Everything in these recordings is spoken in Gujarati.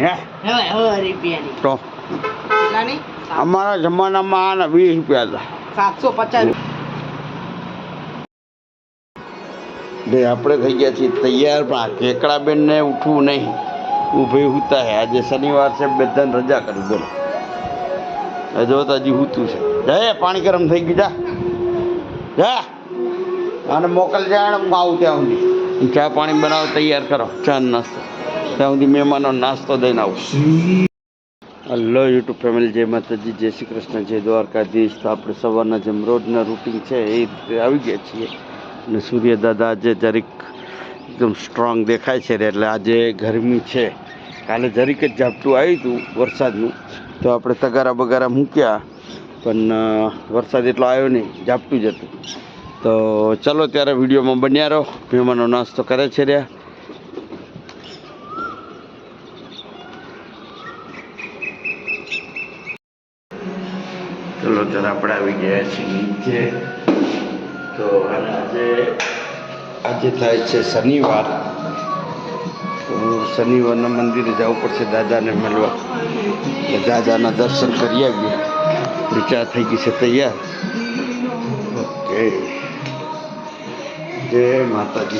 હે? તો? અમારા જમાનામાં આના વીસ રૂપિયા હતા. સાતસો પચાસ. આપણે થઈ ગયા છીએ તૈયાર પણ કેકડા બેન ને ઉઠવું નહીં. ઊભી હુતા હે. આજે શનિવાર છે બધાને રજા કરી બોલો. હજુ તો હજી હુતું છે. જય પાણી ગરમ થઈ ગયું જા. જા. અને મોકલજે હું આવું ત્યાં સુધી. ચા પાણી બનાવો તૈયાર કરો. ચા નાસ્તો. ત્યાં સુધી મહેમાનો નાસ્તો દઈને આવું હલો યુટ્યુબ ફેમિલી જય માતાજી, જય શ્રી કૃષ્ણ, જય દ્વારકાધીશ. તો આપણે સવારના જેમ રોજના રૂટિન છે એ રીતે આવી ગયા છીએ. અને સૂર્ય દાદા આજે જરીક એકદમ સ્ટ્રોંગ દેખાય છે એટલે આજે ગરમી છે. કાલે જરીક જ ઝાપટું આવ્યું હતું વરસાદનું. તો આપણે તગારા બગારા મૂક્યા, પણ વરસાદ એટલો આવ્યો નહીં, ઝાપટું જ હતું. તો ચલો ત્યારે વિડીયોમાં બન્યા રહો. મહેમાનો નાસ્તો કરે છે રહ્યા. ચલો આપણે આવી ગયા છીએ નીચે તો આજે આજે થાય છે શનિવાર. શનિવારના મંદિરે જવું પડશે દાદાને મળવા. દાદાના દર્શન કરી આવીએ. વિચાર થઈ ગઈ છે તૈયાર. ઓકે. જય માતાજી.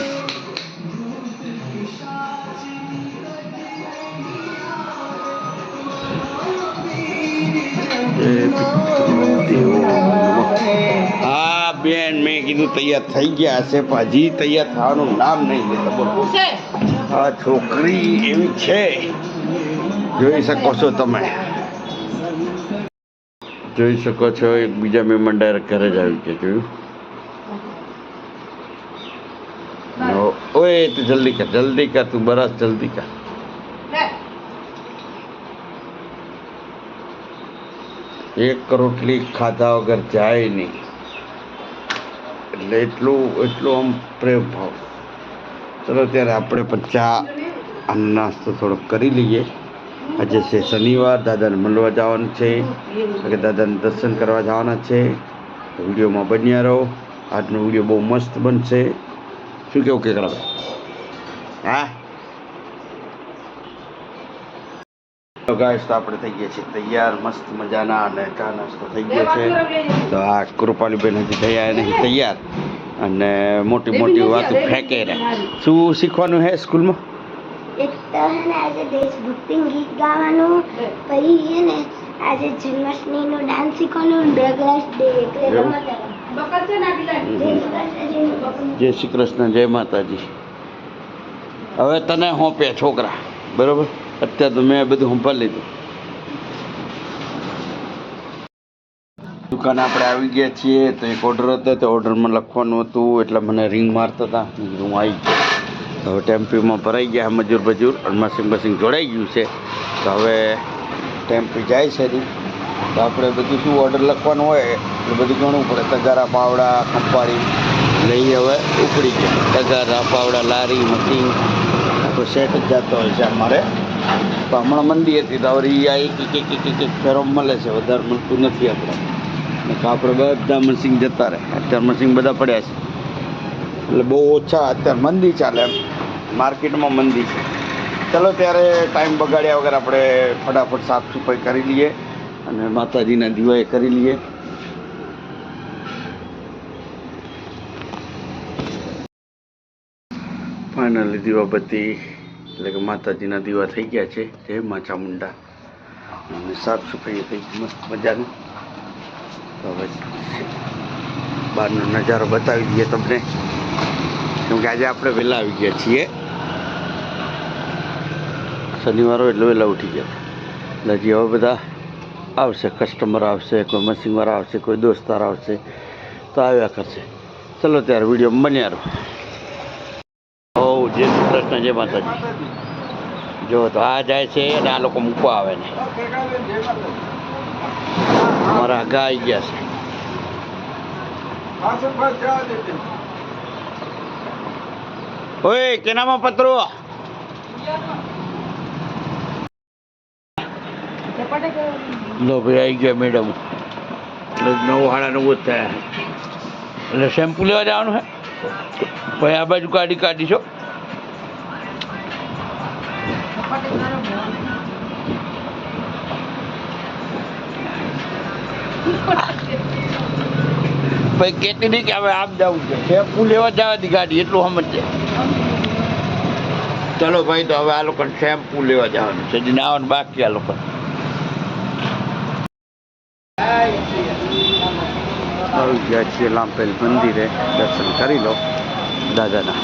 જય. હા બેન મેં કીધું તૈયાર થઈ ગયા હશે પણ હજી તૈયાર થવાનું નામ નહીં લેતા. બોલો. આ છોકરી એવી છે. જોઈ શકો છો તમે. જોઈ શકો છો એક બીજા મહેમાન ડાયરેક્ટ ઘરે જ આવી ગયા જોયું? ઓ- ઓય તું જલ્દી કર જલ્દી કર તું બરાસ જલ્દી કર. એક રોટલી ખાધા વગર જાય નહીં. એટલે એટલું એટલું આમ પ્રેમ ભાવ. ચલો ત્યારે આપણે પણ ચા નાસ્તો થોડોક કરી લઈએ. આજે છે શનિવાર, દાદાને મળવા જવાનું છે. કે દાદાને દર્શન કરવા જવાના છે. વિડીયોમાં બન્યા રહો. આજનો વીડિયો બહુ મસ્ત બનશે. શું કેવું કે હા? તો ગાઈસ તો આપણે થઈ ગયા છીએ તૈયાર મસ્ત મજાના અને ચા નાસ્તો થઈ ગયો છે. તો આ કૃપાલીબેન હજી થયા નહીં તૈયાર. અને મોટી મોટી વાતો ફેંકે રે શું શીખવાનું હે સ્કૂલમાં? એક તો હે ને આજે દેશભક્તિ ગીત ગાવાનું પછી હે ને આજે જન્માષ્ટમીનો ડાન્સ શીખવાનું બે ગ્લાસ ડે એટલે જય શ્રી કૃષ્ણ જય માતાજી. હવે તને હોંપે છોકરા બરોબર? અત્યારે તો મેં બધું સંભાળી લીધું. દુકાન આપણે આવી ગયા છીએ, તો એક ઓર્ડર હતો, તો ઓર્ડરમાં લખવાનું હતું, એટલે મને રિંગ મારતા હતા. હું આવી ગયો. તો હવે ટેમ્પીમાં ભરાઈ ગયા, મજૂર બજૂર, અને બસિંગ જોડાઈ ગયું છે. તો હવે ટેમ્પી જાય છે તો આપણે બધું શું ઓર્ડર લખવાનું હોય એટલે બધું ગણવું પડે. તગારા પાવડા કંપાળી લઈ હવે ઉપડી ગયા. તગારા પાવડા લારી, મશીન, આખો સેટ જ જતો હોય છે અમારે. તો હમણાં મંદી હતી, તો હવે એ આ એક એક એક એક એક ફેરો મળે છે, વધારે મળતું નથી આપણે. તો આપણે બધા મશીન જતા રહે. અત્યારે મશીન બધા પડ્યા છે. એટલે બહુ ઓછા અત્યારે મંદી ચાલે એમ. માર્કેટમાં મંદી છે. ચલો ત્યારે ટાઈમ બગાડ્યા વગર આપણે ફટાફટ સાફ સફાઈ કરી લઈએ અને માતાજીના દીવાએ કરી લઈએ. ફાઇનલી દીવાબત્તી એટલે કે માતાજીના દીવા થઈ ગયા છે. જય મા ચામુંડા. અને સાફ સફાઈ થઈ મસ્ત મજાનું. તો હવે બહારનો નજારો બતાવી દઈએ તમને. કેમ કે આજે આપણે વહેલા આવી ગયા છીએ. શનિવારો એટલે વહેલા ઉઠી ગયા. એટલે હજી હવે બધા આવશે કસ્ટમર આવશે, કોઈ મશીનવાળા આવશે, કોઈ દોસ્તાર આવશે, તો આવ્યા કરશે. ચલો ત્યારે વીડિયો બન્યા રહો. જય માતાજી. જો તો આ જાય છે અને આ લોકો મૂકવા આવે ને. અમારા આગા આવી ગયા છે. ઓય, કેનામાં પત્રો? લો ભાઈ આવી ગયા મેડમ. નવ સાડા નવ જ થયા. એટલે શેમ્પુ લેવા જવાનું હે? ભાઈ, આ બાજુ કાઢી કાઢીશો ભાઈ કેતી નહીં કે હવે આમ જવું છે. શેમ્પુ લેવા જવાની ગાડી, એટલું સમજે ચલો ભાઈ, તો હવે આ લોકોને શેમ્પુ લેવા જવાનું છે. જે નાવાનું બાકી આ લોકો આવી ગયા છીએ લાંપેલ મંદિરે. દર્શન કરી લો. દાદાના.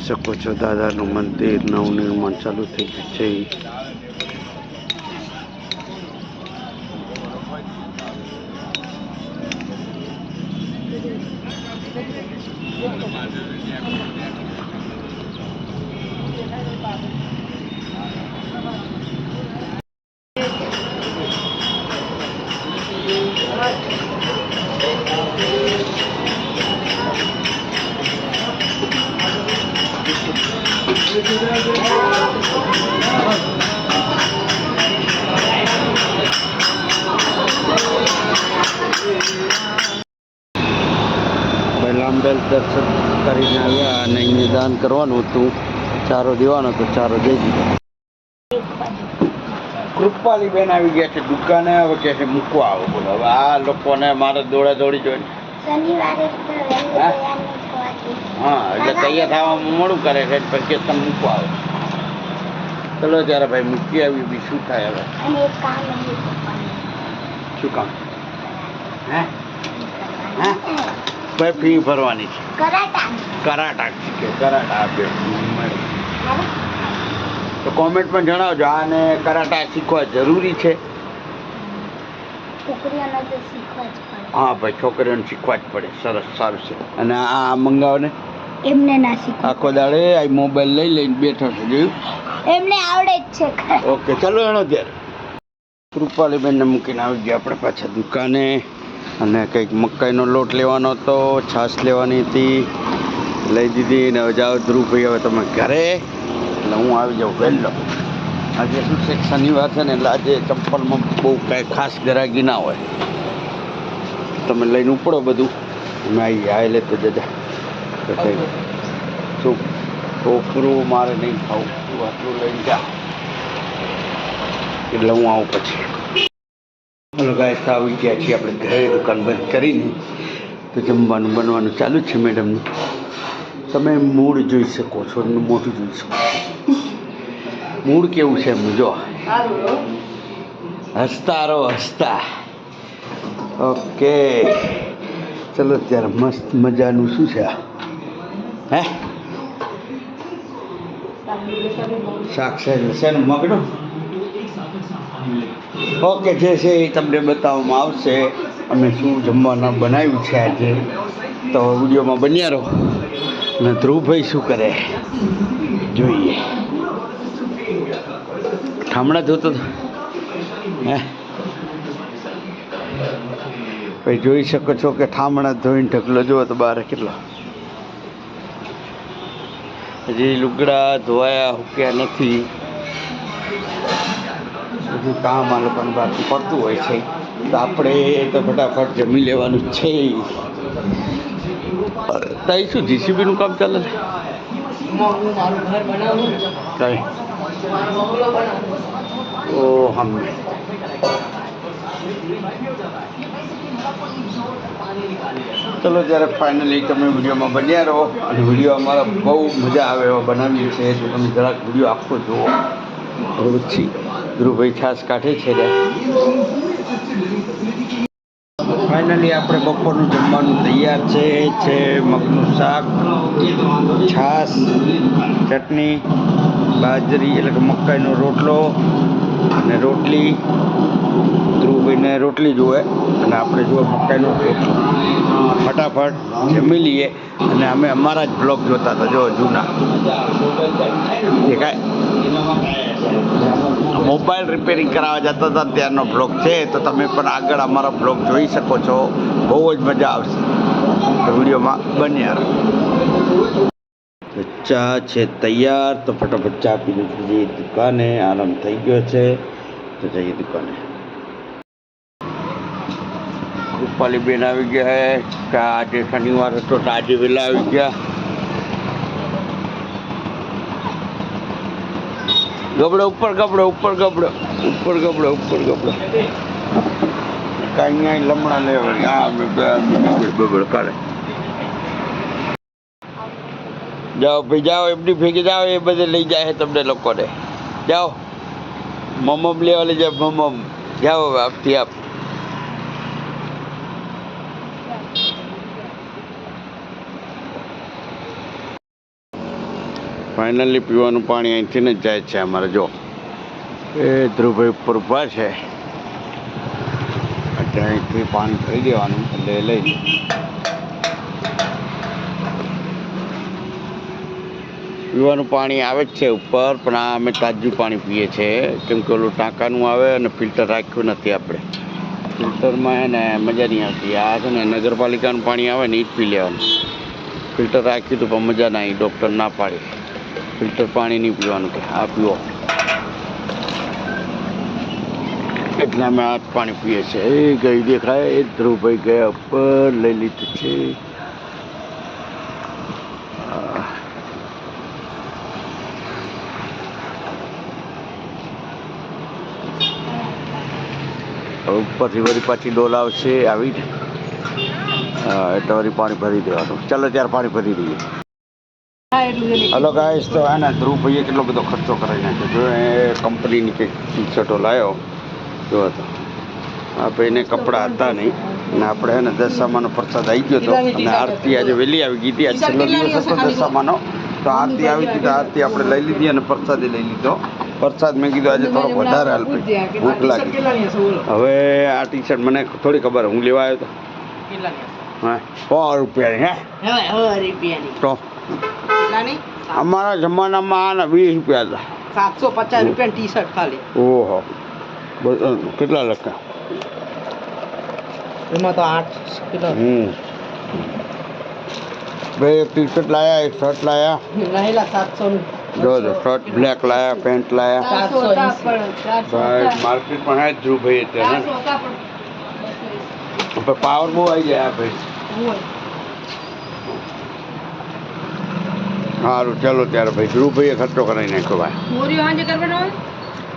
શકો છો. દાદાનું મંદિર નવનિર્માણ ચાલુ થઈ ગયું છે. લાંબેલ દર્શન કરીને આવ્યા અને નિદાન દાન કરવાનું હતું. ચારો દેવાનો તો ચારો દઈ દીધો. કૃપાલી બેન આવી ગયા છે દુકાને હવે કે છે મૂકવા આવો બોલો. હવે આ લોકોને મારે દોડા દોડી જોઈને. શનિવારે હા? એટલે તૈયાર થવામાં મોડું કરે છે પછી તમે મૂકવા આવે. ચલો ત્યારે ભાઈ મૂકી આવી બી શું થાય હવે. શું કામ? હે? હે? ભાઈ ફી ભરવાની છે. કરાટા. કરાટા શીખે કરાટા આપ્યો તો કોમેન્ટમાં જણાવજો આને કરાટા શીખવા જરૂરી છે? હા ભાઈ છોકરીઓને શીખવા જ પડે. સરસ સારું છે. અને આ મંગાવો ને એમને ના શીખ આખો દાડે આ મોબાઈલ લઈ લઈને બેઠો છે જોયું? એમને આવડે જ છે. ઓકે ચાલો એનો ત્યારે કૃપાલીબેનને મૂકીને આવી ગયા આપણે પાછા દુકાને. અને કંઈક મકાઈનો લોટ લેવાનો હતો છાશ લેવાની હતી. લઈ દીધી ને હવે જાઓ ધ્રુવભાઈ હવે તમે ઘરે. એટલે હું આવી જાઉં વહેલો. આજે શું છે? શનિવાર છે ને એટલે આજે ચંપલમાં બહુ કાંઈ ખાસ ગરાગી ના હોય. તમે લઈને ઉપડો બધું. અમે આવી આ લેતો જજા. તો થઈ શું? ટોકરું મારે નહીં ખાવું. તું આટલું લઈને જા. એટલે હું આવું પછી. હલો આવી ગયા છીએ આપણે ઘરે. દુકાન બંધ કરીને તો જમવાનું બનવાનું ચાલુ છે મેડમનું તમે મૂળ જોઈ શકો છો મોટું જોઈ શકો મૂળ કેવું છે એમનું? જો. હસતા રહો, હસતા. ઓકે ચલો, ત્યારે મસ્ત મજાનું શું છે આ? હે? છે શેનું મગનું ઓકે, જે છે એ તમને બતાવવામાં આવશે. અમે શું જમવાના બનાવ્યું છે આજે? તો વિડીયોમાં બન્યા રહો. અને ધ્રુવભાઈ શું કરે? જોઈએ. ઠામણા જોતો હે? ભાઈ જોઈ શકો છો કે ઠામણા ધોઈને ઢગલો, જુઓ તો બહાર કેટલો હજી લુગડા ધોયા, હુક્યા નથી. બધું કામ આ લોકોને બાકી પડતું હોય છે. તો આપણે તો ફટાફટ જમી લેવાનું છે. તાઈ શું જીસીબીનું કામ ચાલે છે? બનાવું ઓ હમ. ચલો ત્યારે ફાઇનલી તમે વિડીયોમાં બન્યા રહો અને વીડિયો અમારા બહુ મજા આવે એવા બનાવીએ છે તો તમે જરાક વીડિયો આખો જુઓ. છે ધ્રુવભાઈ છાશ કાઢે છે ફાઇનલી આપણે બપોરનું જમવાનું તૈયાર છે. છે મગનું શાક, છાશ, ચટણી, બાજરી, એટલે કે મકાઈનો રોટલો અને રોટલી, ધ્રુવભાઈને રોટલી જુએ અને આપણે જુએ મકાઈનો ફટાફટ જમી લઈએ અને અમે અમારા જ બ્લોગ જોતા હતા, જો જૂના. દેખાય? મોબાઈલ રિપેરિંગ કરાવવા જતા હતા ત્યારનો બ્લોગ છે, તો તમે પણ આગળ અમારા બ્લોગ જોઈ શકો છો. બહુ જ મજા આવશે. વિડીયોમાં બન્યા રહો. ચા છે તૈયાર, તો ફટાફટ ચા પીને જઈએ દુકાને. આરામ થઈ ગયો છે. તો જઈએ દુકાને. રૂપાલી બેન આવી ગયા હે કે આજે શનિવાર હતો તો આજે વહેલા આવી ગયા. ગબડો ઉપર ગબડો ઉપર ગબડો ઉપર ગબડો ઉપર ગબડો. કાંઈ કાંઈ લમણા લેવા. આ બબડ કાઢે જાઓ ભાઈ જાઓ એમની ભેગી જાઓ એ બધે લઈ જાય તમને લોકોને. જાઓ. લેવા લઈ જાય મમમ. જાઓ હવે આપથી આપ. ફાઇનલી પીવાનું પાણી અહીંથી ને જાય છે અમારે, જો. એ ધ્રુવભાઈ ઉપર ઊભા છે. અહીંથી પાણી થઈ દેવાનું, એટલે લઈ પીવાનું પાણી આવે જ છે ઉપર, પણ આ અમે તાજું પાણી પીએ છીએ કેમ કે ઓલું ટાંકાનું આવે અને ફિલ્ટર રાખ્યું નથી આપણે. ફિલ્ટરમાં હે ને મજા નહીં આવતી. આ છે ને નગરપાલિકાનું પાણી આવે ને એ જ પી લેવાનું. ફિલ્ટર રાખ્યું હતું પણ મજા ના આવી. ડૉક્ટર ના પાડી. ફિલ્ટર પાણી નહીં પીવાનું કે આ પીવો. એટલે અમે આ પાણી પીએ છીએ. એ ગઈ દેખાય, એ ધ્રુવભાઈ ગયા ઉપર, લઈ લીધું છે. ઉપરથી વળી પાછી ડોલ આવશે આવી એટલે વળી પાણી ભરી દેવાનું. ચાલો ત્યારે પાણી ભરી દઈએ. હલો ગાઈસ તો હે ને ધ્રુવભાઈએ કેટલો બધો ખર્ચો કરાવી નાખ્યો. જો એ કંપનીની કંઈક ટી શર્ટો લાવ્યો જો હતો આ ભાઈને કપડાં હતા નહીં. અને આપણે એને દસ દશામાનો પ્રસાદ આવી ગયો હતો અને આરતી આજે વહેલી આવી ગઈ હતી. આજે છેલ્લો દિવસ હતો દશામાનો તો આરતી આવી હતી તો આરતી આપણે લઈ લીધી અને પ્રસાદે લઈ લીધો. પ્રસાદ મેં કીધું આજે થોડોક વધારે હાલ ભૂખ લાગી. હવે આ ટી શર્ટ મને થોડી ખબર હું લેવા આવ્યો હતો હા સો રૂપિયાની હે? તો. અમારા જમાનામાં આના વીસ રૂપિયા હતા. સાતસો પચાસ રૂપિયા ટી શર્ટ ખાલી. ઓહો. કેટલા લખા? એમાં તો આઠ કેટલા? હમ. બે ટી શર્ટ લાયા એક શર્ટ લાયા. રહેલા સાતસો નું જો જો શર્ટ બ્લેક લાયા પેન્ટ લાયા. ચારસો એંસી. ભાઈ માર્કેટમાં હે જ ધ્રુવભાઈ અત્યારે પણ પાવર બહુ આવી જાય આ ભાઈ. સારું ચાલો ત્યારે ભાઈ ધ્રુવભાઈએ ખર્ચો કરાવી નાખ્યો ભાઈ. મોરીઓ હાંજે કરવાનો હોય?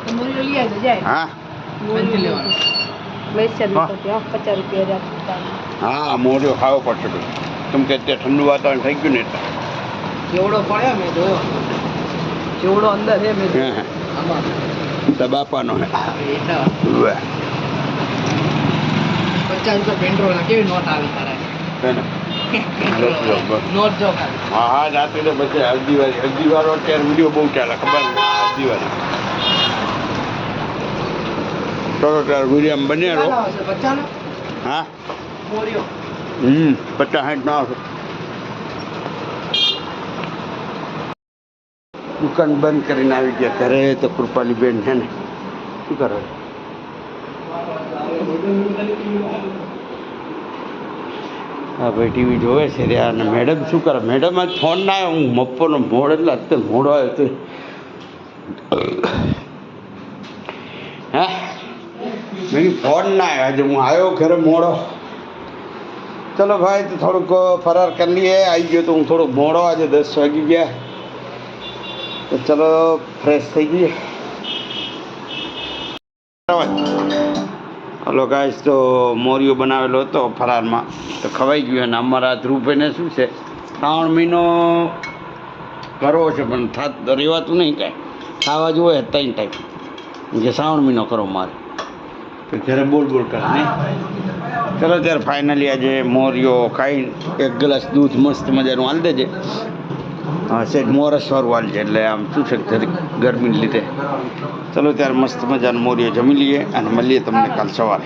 તો મોરીઓ લઈ આવજો જાય. હા? મોરી લેવાનું વૈશ્ય હા. પચાસ રૂપિયા રહ્યા હા મોઢું ખાવો પડશે ભાઈ. કેમ કે અત્યારે ઠંડુ વાતાવરણ થઈ ગયું ને એટલે. જેવડો પડ્યો મેં જોયો. જેવડો અંદર છે તો બાપાનો હે. પચાસ રૂપિયા પેટ્રોલ કેવી નોટ આવી તારે? હે હા જાતે તો પછી હલ્દીવાળી હલ્દીવાળો અત્યારે વીડિયો બહુ ચાલે ખબર ને હલ્દીવાળી ચલો ત્યારે વીડિયો બન્યા રહો? હા? હમ પચાસ સાઠ ના આવશે. દુકાન બંધ કરીને આવી ગયા. ઘરે તો કૃપાલી બેન છે ને. શું કરે? હા ભાઈ ટીવી જોવે છે રે. અને મેડમ શું કરે? મેડમ આજ ફોન ના આવ્યો હું મપ્પોનો મોડ એટલે અત્યારે મોડો આવ્યો તો. હે? મેં ફોન ના આવ્યો આજે હું આવ્યો ઘરે મોડો. ચલો ભાઈ, તો થોડુંક ફરાર કરી લઈએ. આવી ગયો તો હું થોડોક મોડો આજે દસ વાગી ગયા. તો ચલો ફ્રેશ થઈ જઈએ. હલો ગાઈસ તો મોરિયો બનાવેલો હતો ફરારમાં. તો ખવાઈ ગયો અને અમારા ધ્રુવભાઈને શું છે? શ્રાવણ મહિનો કરવો છે પણ થાત રહેવાતું નહીં કાંઈ. ખાવા જોઈએ ત્રણ ટાઈમ જે શ્રાવણ મહિનો કરો મારે. તો ઘરે બોલ બોલ કરે નહીં? ચલો ત્યારે ફાઇનલી આજે મોરિયો ખાઈ એક ગ્લાસ દૂધ મસ્ત મજાનું હાલ દેજે. હા સેજ મોરસવાળું છે, એટલે આમ શું છે ગરમીને લીધે. ચલો, ત્યારે મસ્ત મજાનું મોરિયો જમી લઈએ અને મળીએ તમને કાલ સવારે.